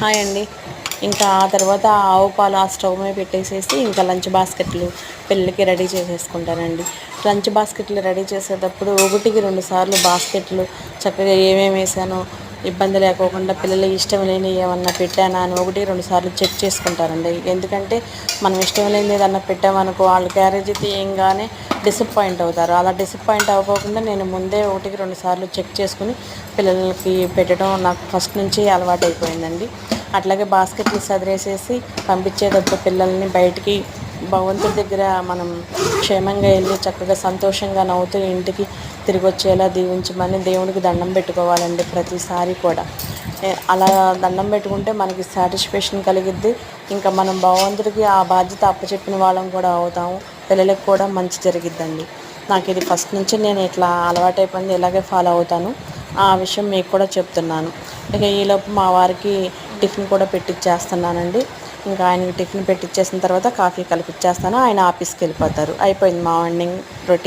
Hi అండి ఇంకా ఆ తర్వాత ఆవు పాలు ఆ స్టవ్ మీద పెట్టేసేసి ఇంకా లంచ్ బాస్కెట్లు పెళ్ళికి రెడీ చేసేసుకుంటానండి. లంచ్ బాస్కెట్లు రెడీ చేసేటప్పుడు ఒకటికి రెండు సార్లు బాస్కెట్లు చక్కగా ఏమేమి వేసానో ఇబ్బంది లేకోకుండా పిల్లలు ఇష్టం లేని ఏమన్నా పెట్టానా అని ఒకటి రెండు సార్లు చెక్ చేసుకుంటారండి ఎందుకంటే మనం ఇష్టం లేని ఏదన్నా పెట్టామనుకో వాళ్ళు క్యారేజ్ తీయంగానే డిసప్పాయింట్ అవుతారు. అలా డిసప్పాయింట్ అవ్వకుండా నేను ముందే ఒకటికి రెండు సార్లు చెక్ చేసుకుని పిల్లలకి పెట్టడం నాకు ఫస్ట్ నుంచి అలవాటు అయిపోయిందండి అట్లాగే బాస్కెట్లు సదిరేసేసి పంపించేటప్పుడు పిల్లల్ని బయటికి భగవంతుడి దగ్గర మనం క్షేమంగా వెళ్ళి చక్కగా సంతోషంగా నవ్వుతూ ఇంటికి తిరిగి వచ్చేలా దీవించమని దేవుడికి దండం పెట్టుకోవాలండి ప్రతిసారి కూడా. అలా దండం పెట్టుకుంటే మనకి సాటిస్ఫాక్షన్ కలిగిద్ది. ఇంకా మనం భగవంతుడికి ఆ బాధ్యత అప్పచెప్పిన వాళ్ళం కూడా అవుతాము. పిల్లలకు కూడా మంచి జరిగిద్దండి. నాకు ఇది ఫస్ట్ నుంచి నేను ఇట్లా అలవాటైపోయింది ఇలాగే ఫాలో అవుతాను. ఆ విషయం మీకు కూడా చెప్తున్నాను. ఇక ఈలోపు మా వారికి టిఫిన్ కూడా పెట్టిచ్చేస్తున్నానండి. ఇంకా ఆయనకి టిఫిన్ పెట్టిచ్చేసిన తర్వాత కాఫీ కలిపిచ్చేస్తాను. ఆయన ఆఫీస్కి వెళ్ళిపోతారు. అయిపోయింది మార్నింగ్ రొటీన్.